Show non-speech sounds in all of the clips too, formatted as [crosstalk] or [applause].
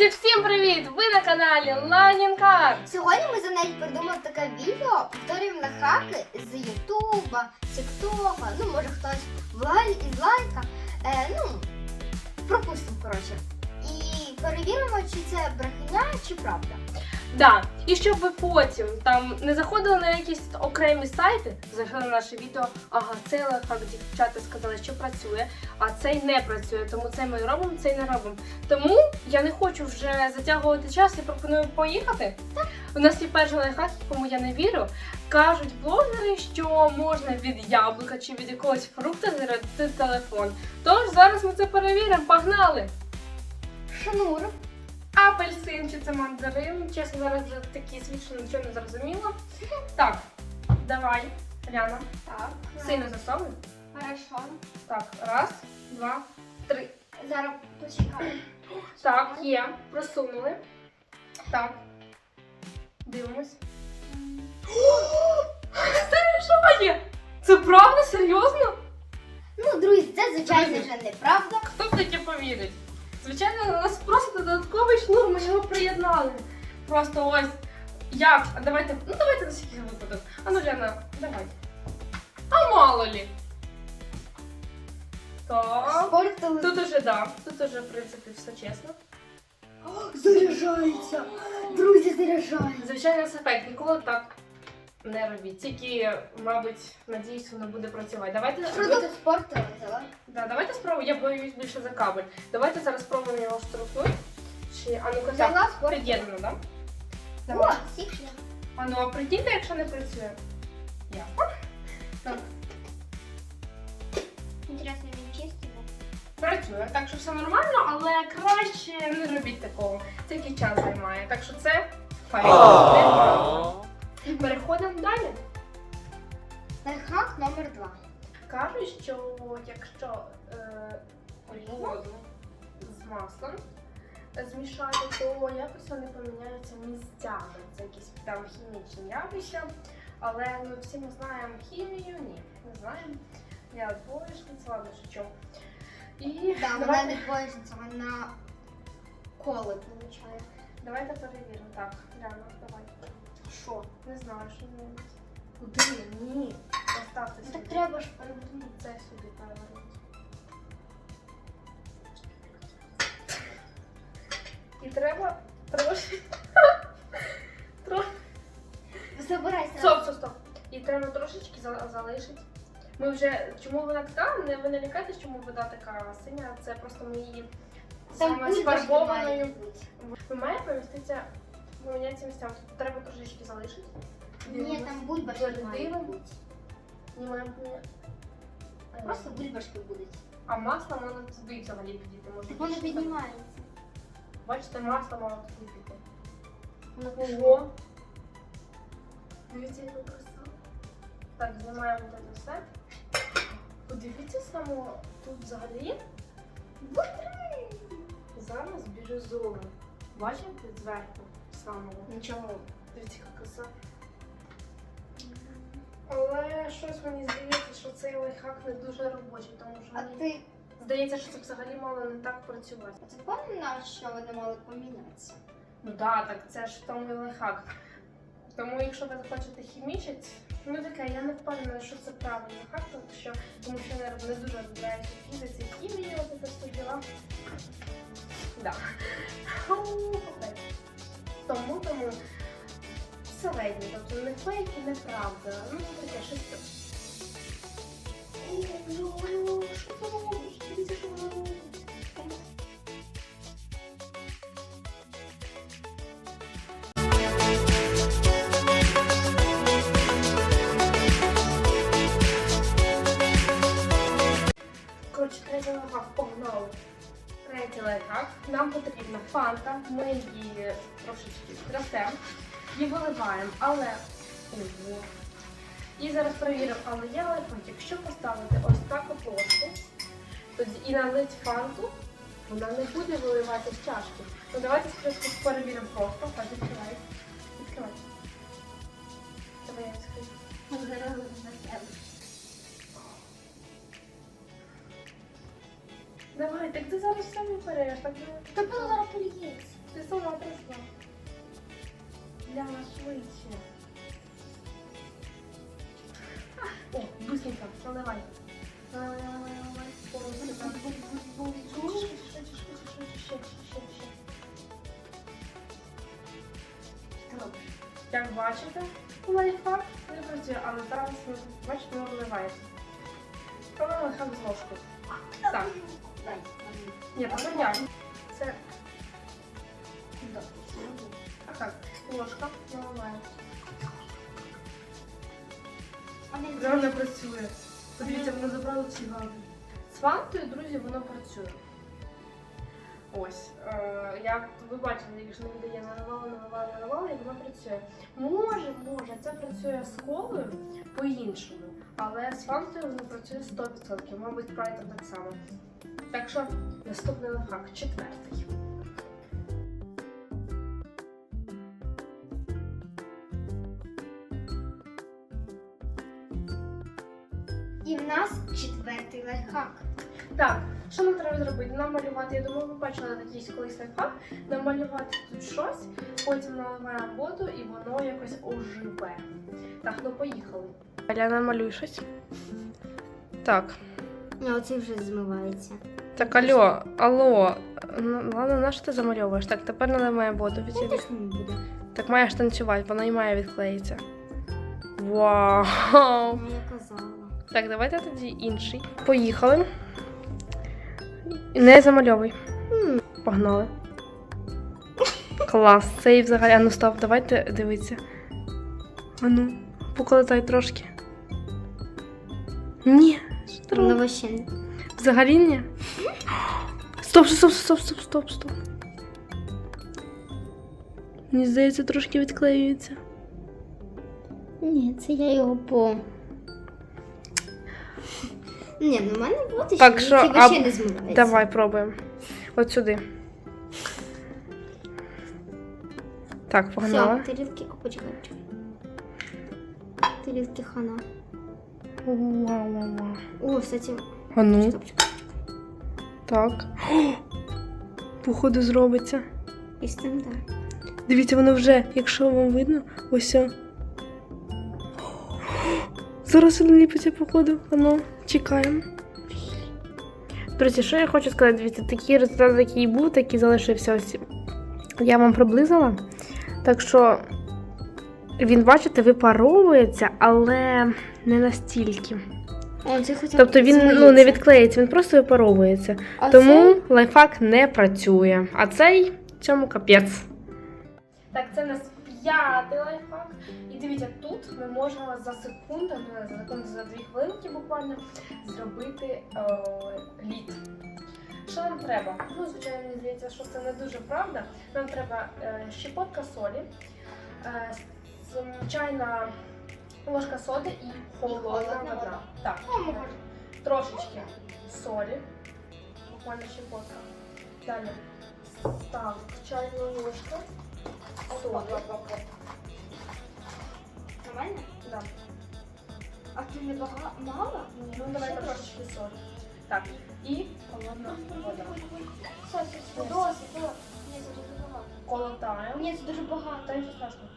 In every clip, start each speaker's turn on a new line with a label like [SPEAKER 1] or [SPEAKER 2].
[SPEAKER 1] Друзі, всім привіт! Ви на каналі Ланінкар.
[SPEAKER 2] Сьогодні ми за нею придумали таке відео, повторюємо хаки з Ютуба, Тіктока, ну може хтось лай, із лайка. Е, ну, пропустимо, коротше. І перевіримо, чи це брехня, чи правда.
[SPEAKER 1] Да. І щоб ви потім там не заходили на якісь окремі сайти, зайшли на наше відео, ага, цей лайфхак дівчата сказали, що працює, а цей не працює. Тому цей ми робимо, цей не робимо. Тому я не хочу вже затягувати час і пропоную поїхати. У нас є перший лайфхак, якому я не вірю. Кажуть блогери, що можна від яблука чи від якогось фрукта зарядити телефон. Тож зараз ми це перевіримо. Погнали!
[SPEAKER 2] Шнур.
[SPEAKER 1] Апельсин чи це мандарин. Чесно, зараз вже такі свідчі, нічого не зрозуміло. Так, давай, Ляна.
[SPEAKER 2] Так.
[SPEAKER 1] Сильно засовуй.
[SPEAKER 2] Хорошо.
[SPEAKER 1] Так, раз, два, три.
[SPEAKER 2] Зараз почекаємо.
[SPEAKER 1] Так, є. Просунули. Так. Дивимось. Заряджає! Це правда? Серйозно?
[SPEAKER 2] Ну, друзі, це звичайно вже неправда.
[SPEAKER 1] Хто в таке повірить? Звичайно, у нас просто додатковий шнур, ми його приєднали. Просто ось. Як? А давайте. Ну давайте на всякий випадок. А ну Ляна, давай. А мало лі. Так.
[SPEAKER 2] Спортили.
[SPEAKER 1] Тут уже да. Тут уже, в принципі, все чесно.
[SPEAKER 2] Заряджається. Друзі, заряджається.
[SPEAKER 1] Звичайно, ефект. Ніколи так не робіть. Тільки, мабуть, надіюсь, воно буде працювати. Давайте, давайте,
[SPEAKER 2] Продукт спорту взяла.
[SPEAKER 1] да, давайте спробуємо. Я боюсь більше за кабель. Давайте зараз спробуємо його штурхнути. Чи, а ну-ка, так,
[SPEAKER 2] Взяла спорт.
[SPEAKER 1] під'єднано, так? Да?
[SPEAKER 2] О, сікля.
[SPEAKER 1] А ну, а прикиньте, якщо не працює. Я. Так,
[SPEAKER 2] Інтересно, він чистий?
[SPEAKER 1] працює. Так що все нормально, але краще не робіть такого. Який час займає. Так що це фейк. Переходимо далі.
[SPEAKER 2] Лайфхак номер два.
[SPEAKER 1] Кажуть, що якщо е, воду з маслом змішати, то якось вони поміняються місцями. Це якісь там хімічні явища. Але ну, всі ми знаємо хімію, ні, не знаємо. Я двоєшниця, ладно, шучу. І
[SPEAKER 2] Да, вона
[SPEAKER 1] давайте,
[SPEAKER 2] не двоєчниця, вона коли получає.
[SPEAKER 1] давайте перевіримо. Так, Ляна, давай.
[SPEAKER 2] Що?
[SPEAKER 1] Не знаю, що не Куди? Ні. Поставте
[SPEAKER 2] Ну
[SPEAKER 1] сюди.
[SPEAKER 2] так треба ж перевернути.
[SPEAKER 1] Це сюди перевернути. І треба трошки. [laughs] Тро...
[SPEAKER 2] Забирайся.
[SPEAKER 1] Стоп, стоп, стоп. І треба трошечки за- залишити. Ми вже. Чому вона така? Не ви не лякайтесь, чому вода така синя. Це просто ми її
[SPEAKER 2] Там
[SPEAKER 1] саме сфарбованою.
[SPEAKER 2] бути.
[SPEAKER 1] Ви має поміститися, поміняться місцями. Тобто треба трошечки залишити.
[SPEAKER 2] Ні, там бульбашки мають
[SPEAKER 1] дивом.
[SPEAKER 2] бути.
[SPEAKER 1] Не маємо поміняти.
[SPEAKER 2] Просто бульбашки будуть.
[SPEAKER 1] А масло воно туди взагалі підійти. Може,
[SPEAKER 2] Так воно
[SPEAKER 1] більше
[SPEAKER 2] піднімається.
[SPEAKER 1] Бачите, масло мало туди піти.
[SPEAKER 2] Воно пішло.
[SPEAKER 1] Ого! Дивіться, яка краса. Так, знімаємо це все. Подивіться само тут взагалі. Зараз бірюзове. Бачите зверху самого.
[SPEAKER 2] Нічого.
[SPEAKER 1] Дивіться, яка краса. Але щось мені здається, що цей лайфхак не дуже робочий, тому що
[SPEAKER 2] А
[SPEAKER 1] мені
[SPEAKER 2] ти
[SPEAKER 1] здається, що це взагалі мало не так працювати.
[SPEAKER 2] це впевнена, що вони мали помінятися?
[SPEAKER 1] Ну да, так це ж тому і лайфхак. Тому якщо ви захочете хімічити, ну таке, я не впевнена, що це правильний хак, тому що тому що я не дуже розбираюся в фізиці хімії, от це все діла. Да. [laughs] Тому тому середньо, тобто не фейк і неправда. Ну таке щось. Коротше, третій лайфхак погнали. Третій лайфхак. Нам потрібна фанта. Ми її трошечки трясемо і виливаємо, але. Ого. І зараз перевіримо, але є лайфхак. Якщо поставити ось так у ложку, тоді і налить фанту, вона не буде виливати з чашки. Ну давайте спочатку перевіримо просто. Так, відкривай. Відкривай. Давай я відкрию. Давай, так ти зараз самі береш, так не-
[SPEAKER 2] Та було зараз поліється.
[SPEAKER 1] ти сама прийшла. Ляна швидше. О, быстренько, наливай. Наливай, е, наливай, наливай. Скоро сюди. Швидше, швидше, швидше, Як бачите, лайфхак не працює, але зараз бачите, воно вливається. Робимо лайфхак з ложкою. Так. Ні, як? Це а так, ложка наливаємо. Воно не працює. Подивіться, воно забрало ці гази. З фантою, друзі, воно працює. Ось. Е, як ви бачили, якщо не дає наливала, наливала, наливала, і воно працює. Може, може, це працює з колою по-іншому, але з фантою воно працює 100%, мабуть, прайтом так само. Так що наступний лайфхак, четвертий.
[SPEAKER 2] І в нас четвертий лайфхак.
[SPEAKER 1] Так, що нам треба зробити? Намалювати, я думаю, ви бачили якийсь колись лайфхак, намалювати тут щось, потім наливаємо воду і воно якось оживе. Так, ну поїхали. Я намалюю щось. Так.
[SPEAKER 2] Ні, оцей вже змивається.
[SPEAKER 1] Так, алло, алло. Ну, ладно, на що ти замальовуєш? Так, тепер наливаємо воду від
[SPEAKER 2] Теж не буде.
[SPEAKER 1] Так маєш танцювати, вона і має відклеїтися. Вау!
[SPEAKER 2] Ну, Я казала.
[SPEAKER 1] Так, давайте тоді інший. Поїхали. Не замальовуй.
[SPEAKER 2] М.
[SPEAKER 1] Погнали. Клас. Цей взагалі. Ану, стоп, давайте дивитися. Ану, покладай трошки. Ні. що ти робиш?
[SPEAKER 2] Ну, вообще не.
[SPEAKER 1] Взагалі ні. Стоп, стоп, стоп, стоп, стоп, стоп. Мені здається, трошки відклеюється.
[SPEAKER 2] Ні, це я його по. Ні, ну в мене вот
[SPEAKER 1] Так,
[SPEAKER 2] ще,
[SPEAKER 1] що,
[SPEAKER 2] це
[SPEAKER 1] а-
[SPEAKER 2] вообще не змивається.
[SPEAKER 1] Давай пробуємо. От сюди. Так, погнали.
[SPEAKER 2] Все, тарілки, О, почекай, почекай. Тарілки хана.
[SPEAKER 1] Вау, вау, вау.
[SPEAKER 2] О, кстати,
[SPEAKER 1] А ну, так. О, [gasps] Походу зробиться.
[SPEAKER 2] І з цим, да.
[SPEAKER 1] Дивіться, воно вже, якщо вам видно, ось. о. [gasps] Зараз воно ліпиться, походу. Ану, чекаємо. Друзі, що я хочу сказати, дивіться, такий результат, який був, такий залишився ось. Я вам приблизила. Так що він, бачите, випаровується, але не настільки.
[SPEAKER 2] О, це хоча б
[SPEAKER 1] Тобто він ну, не відклеїться, він просто випаровується.
[SPEAKER 2] А
[SPEAKER 1] Тому лайфхак не працює. А цей цьому капець. Так, це у нас п'ятий лайфхак. І дивіться, тут ми можемо за секунду, за секунду, за дві хвилинки буквально зробити е, лід. Що нам треба? Ну, звичайно, мені здається, що це не дуже правда. Нам треба е, щепотка солі, е, с- чайна ложка соди і холодна вода. Так, трошечки солі, буквально щепотка. Далі став чайну ложку солі.
[SPEAKER 2] Нормально?
[SPEAKER 1] Да.
[SPEAKER 2] А ти не бага... мало?
[SPEAKER 1] Ну, давай трошечки солі. Так, і холодна вода.
[SPEAKER 2] Все. Досить, досить. Ні, це дуже багато.
[SPEAKER 1] Колотаємо.
[SPEAKER 2] Ні, це дуже багато.
[SPEAKER 1] Та нічого страшного.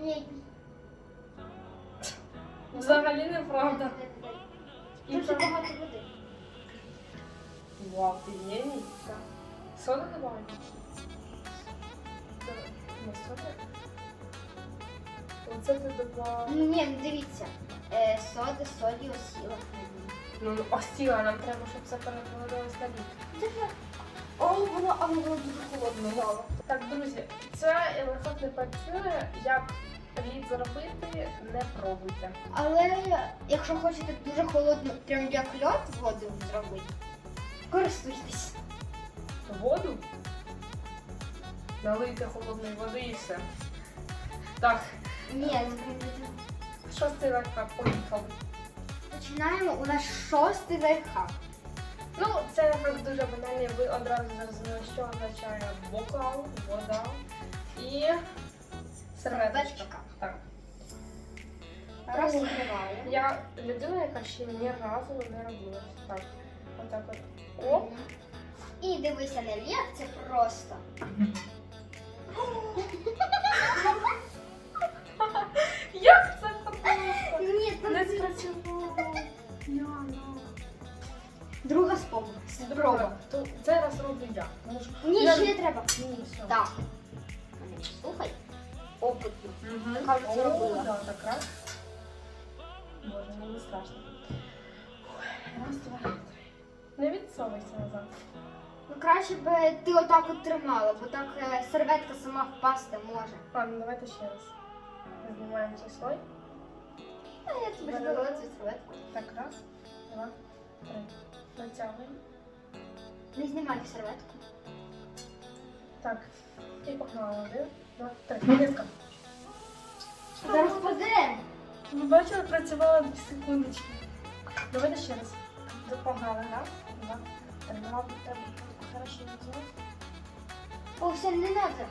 [SPEAKER 2] Ні.
[SPEAKER 1] Взагалі неправда. І
[SPEAKER 2] Дуже
[SPEAKER 1] це-
[SPEAKER 2] багато води.
[SPEAKER 1] Вау, ти геній. Так. Сода добавити? Не сода. Оце ти добавила.
[SPEAKER 2] Ні, ну дивіться. Е, сода, солі, осіла.
[SPEAKER 1] Ну, осіла, нам треба, щоб це перетворилось на лід.
[SPEAKER 2] О, воно, а воно дуже холодно стало.
[SPEAKER 1] Так, друзі, це лайфхак не працює. Як лід зробити, не пробуйте.
[SPEAKER 2] Але якщо хочете дуже холодно, прям як льод воду зробити, користуйтесь.
[SPEAKER 1] Воду, налийте холодної води і все. Так,
[SPEAKER 2] Ні,
[SPEAKER 1] шостий лайфхак, поїхав.
[SPEAKER 2] Починаємо у нас шостий лайфхак.
[SPEAKER 1] Ну, це лайфхак дуже банальний, ви одразу зрозуміли, що означає бокал, вода і Серветочка. Так.
[SPEAKER 2] Розкриваю.
[SPEAKER 1] Я людина, яка ще ні разу не робила. Так. Отак от. Оп.
[SPEAKER 2] І дивися на вверх, це просто. Як це просто? [laughs] Ні, там не
[SPEAKER 1] спрацювало. Ну.
[SPEAKER 2] Друга спомога. Спроба.
[SPEAKER 1] То це раз роблю я.
[SPEAKER 2] Тому що Ні, я- ще треба.
[SPEAKER 1] Ні, все.
[SPEAKER 2] Так. Слухай. Опитно.
[SPEAKER 1] Угу.
[SPEAKER 2] Кажуть,
[SPEAKER 1] О,
[SPEAKER 2] зробила.
[SPEAKER 1] да, так раз. Боже, мені страшно. Ой, Раз, два, три. Не відсовуйся назад.
[SPEAKER 2] Ну краще б ти отак от тримала, бо так е, серветка сама впасти може.
[SPEAKER 1] Ладно, давайте ще раз. Знімаємо цей слой.
[SPEAKER 2] А я тобі
[SPEAKER 1] Мене-
[SPEAKER 2] здала цю серветку.
[SPEAKER 1] Так, раз, два, три. Натягуємо.
[SPEAKER 2] Не знімай серветку.
[SPEAKER 1] Так. І погнали. Один, два, три. Нитка.
[SPEAKER 2] Зараз паде.
[SPEAKER 1] Ви бачили, працювала дві секундочки. Давайте ще раз. Допомагали. Раз, два, три. Мабуть, треба хорошо не
[SPEAKER 2] О, все, не надо.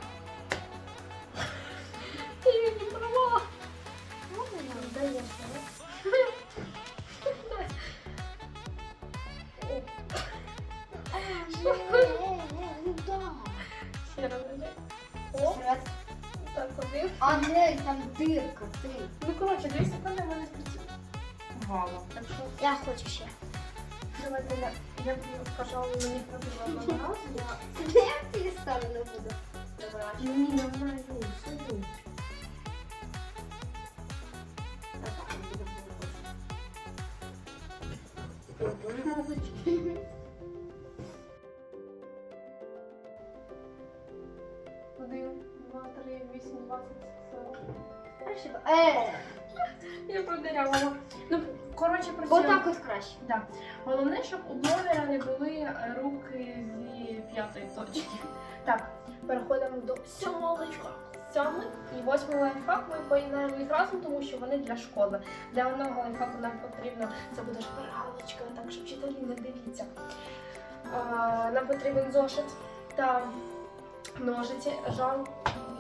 [SPEAKER 2] Ну,
[SPEAKER 1] коротше, дві секунди в мене спрацює. Вала. Так що
[SPEAKER 2] Я хочу ще.
[SPEAKER 1] давайте я, я б, пожалуй, мені пробила одного разу. Я...
[SPEAKER 2] Я тобі стану не [laughs] буду.
[SPEAKER 1] Ні, не знаю, сиди. Один, два, три, вісім, двадцять.
[SPEAKER 2] Краще Е,
[SPEAKER 1] Я продиряла. Ну, коротше,
[SPEAKER 2] бо
[SPEAKER 1] працюємо.
[SPEAKER 2] так от краще.
[SPEAKER 1] Да. Головне, щоб у блогера не були е, руки зі п'ятої точки. Так, переходимо до сьомого лайфхаку. Сьомий і восьмий лайфхак ми поєднаємо їх разом, тому що вони для школи. Для одного лайфхаку нам потрібно, це буде шпаргалочка, так що вчителі не дивіться. А, нам потрібен зошит та ножиці. Жал,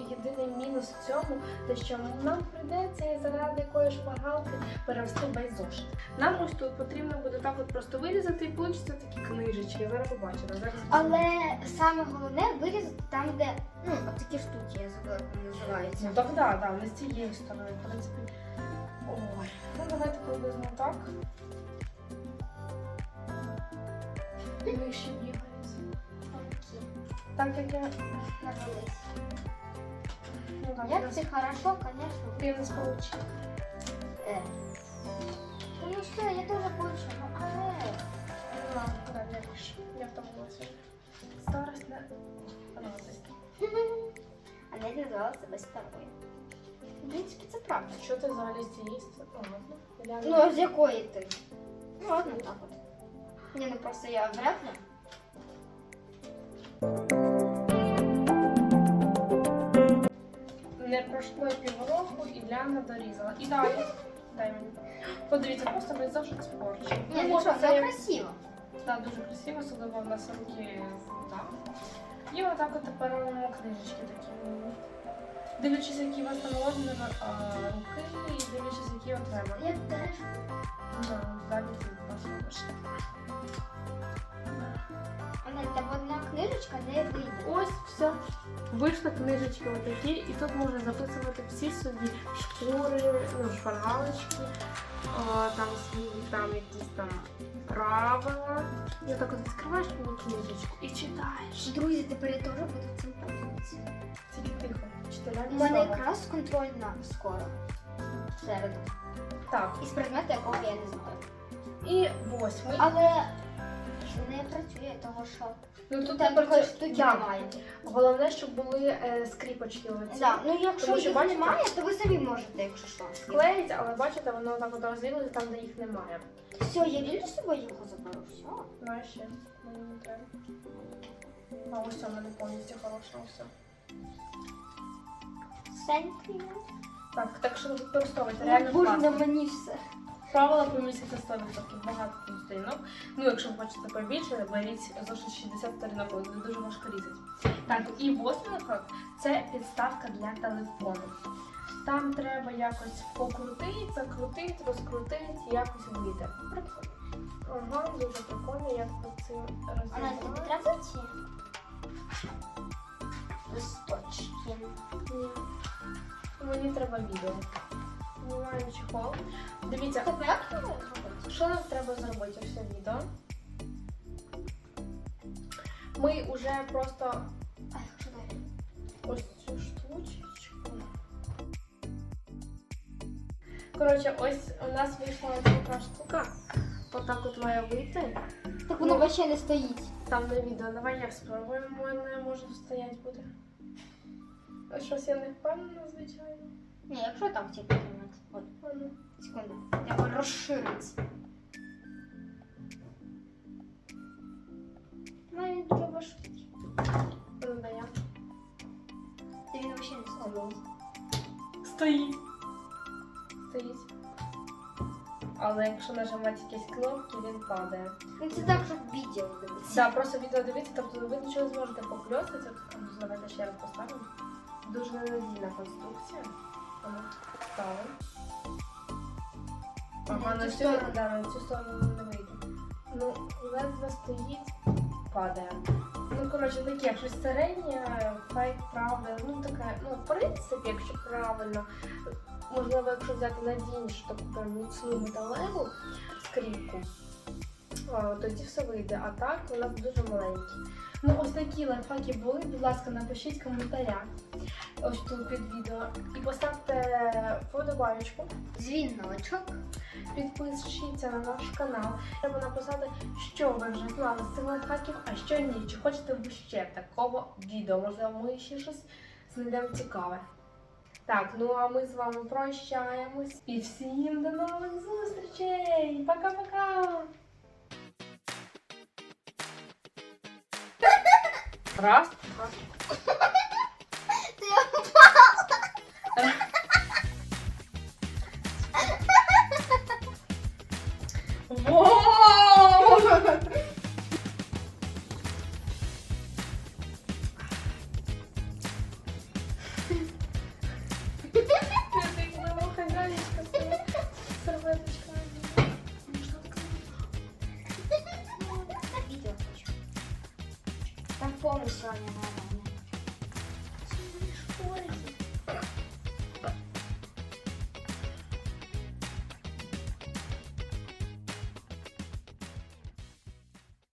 [SPEAKER 1] єдиний мінус в цьому, те, що нам прийдеться заради якої шпаргалки перевести весь зошит. Нам ось тут потрібно буде так от просто вирізати і получиться такі книжечки. Зараз побачимо. Зараз
[SPEAKER 2] Але саме головне вирізати там, де ну, от такі штуки, я забула, як вони називаються.
[SPEAKER 1] Ну так, да, да, не з цієї сторони, в принципі. Ой, ну давайте приблизно так. Вище бігають. Так як я.
[SPEAKER 2] Навелись.
[SPEAKER 1] Ну
[SPEAKER 2] це хорошо, конечно.
[SPEAKER 1] ти не сполучив.
[SPEAKER 2] Е. Ну все, я теж хочу, ну але.
[SPEAKER 1] Ну, да, я вище. Я втомилася. Старость не. радость.
[SPEAKER 2] А не назвала себе старою. В принципі, це правда.
[SPEAKER 1] Що ти взагалі з цієї сторони? Я
[SPEAKER 2] Ну, а з якої ти? Ну, ладно, [laughs] так от. Ні, ну просто я вряд ли.
[SPEAKER 1] Пройшло півроку і Ляна дорізала. І далі. Дай мені. Подивіться, просто весь зошит спорчив.
[SPEAKER 2] Ні, ну що, це красиво.
[SPEAKER 1] Так, дуже красиво, особливо в нас руки так. І отак от тепер книжечки такі. Дивлячись, які у вас там ложені руки, і дивлячись, які треба.
[SPEAKER 2] Я теж.
[SPEAKER 1] Да, Ззаді тут посунеш.
[SPEAKER 2] Але там одна книжечка не вийде.
[SPEAKER 1] Ось все. Вийшли книжечки отакі, і тут можна записувати всі собі шкури, ну, шпаргалочки, там свої там якісь там правила. І отак от відкриваєш мені книжечку і читаєш.
[SPEAKER 2] Друзі, тепер я теж буду цим пользуватися.
[SPEAKER 1] Тільки тихо. Вчителя
[SPEAKER 2] У мене якраз контрольна скоро. Середу.
[SPEAKER 1] Так.
[SPEAKER 2] Із предмету, якого я не знаю.
[SPEAKER 1] І восьмий.
[SPEAKER 2] Але не працює, того що
[SPEAKER 1] ну
[SPEAKER 2] тут там такої штуки
[SPEAKER 1] да.
[SPEAKER 2] немає.
[SPEAKER 1] Головне, щоб були е, скріпочки оці.
[SPEAKER 2] Да. Ну якщо
[SPEAKER 1] Тому що,
[SPEAKER 2] їх
[SPEAKER 1] бачите-
[SPEAKER 2] немає, то ви самі можете, якщо що.
[SPEAKER 1] Клеїть, але бачите, воно так от розділили там, де їх немає.
[SPEAKER 2] Все, я з собою його заберу. Все.
[SPEAKER 1] Знаєш, ще мені не треба. А ось в мене повністю хороше, все.
[SPEAKER 2] Thank you.
[SPEAKER 1] Так, так що використовуйте, реально
[SPEAKER 2] Боже, на мені все.
[SPEAKER 1] Правила по місяцю 100%, багато тут сторінок. Ну, якщо ви хочете побільше, беріть зошит 60 сторінок, бо дуже важко різати. Так, і восьмий крок це підставка для телефону. Там треба якось покрутити, закрутити, розкрутити, якось вийти. Ага, дуже прикольно, як тут цим розібрати.
[SPEAKER 2] листочки.
[SPEAKER 1] Ні. Мені треба відео. Знімаємо чехол. Дивіться,
[SPEAKER 2] Тобто як його зробити?
[SPEAKER 1] що нам треба зробити ось це відео? Ми вже просто
[SPEAKER 2] Ай, що далі?
[SPEAKER 1] ось цю штучечку. Коротше, ось у нас вийшла така штука. Отак от має вийти.
[SPEAKER 2] Так воно
[SPEAKER 1] Ну.
[SPEAKER 2] взагалі не стоїть.
[SPEAKER 1] Там на відео. Давай я спробую, мене може стоять буде. А щось я не впевнена, звичайно.
[SPEAKER 2] Ні, якщо так типу тримати. От, секунду. Треба розширитися. Ну, він дуже важкий.
[SPEAKER 1] Ну, да я.
[SPEAKER 2] Та він взагалі не стоїть.
[SPEAKER 1] Стоїть. Стоїть. Але якщо нажимати якісь кнопки, він падає.
[SPEAKER 2] Ну це так, щоб відео дивитися.
[SPEAKER 1] Да, просто відео дивіться, тобто ви нічого не зможете покльосити. Давайте ще раз поставимо. Дуже ненадійна конструкція. Ставимо. Ага,
[SPEAKER 2] На цю сторону.
[SPEAKER 1] да, на цю сторону не вийде. Ну, ледве стоїть, падає. Ну, коротше, таке, щось середнє, фейк, правда. Ну, таке, ну, в принципі, якщо правильно, можливо, якщо взяти надійнішу таку прям міцну металеву скріпку, а, тоді все вийде. А так у нас дуже маленькі. Ну, ось такі лайфхаки були. Будь ласка, напишіть в коментарях ось тут під відео. І поставте вподобайку.
[SPEAKER 2] Дзвіночок.
[SPEAKER 1] Підпишіться на наш канал. Треба написати, що ви вже знали з цих лайфхаків, а що ні. Чи хочете ви ще такого відео? Можливо, ми ще щось знайдемо цікаве. Так, ну а ми з вами прощаємось. І всім до нових зустрічей! Пока-пока! Раз, два. Воу!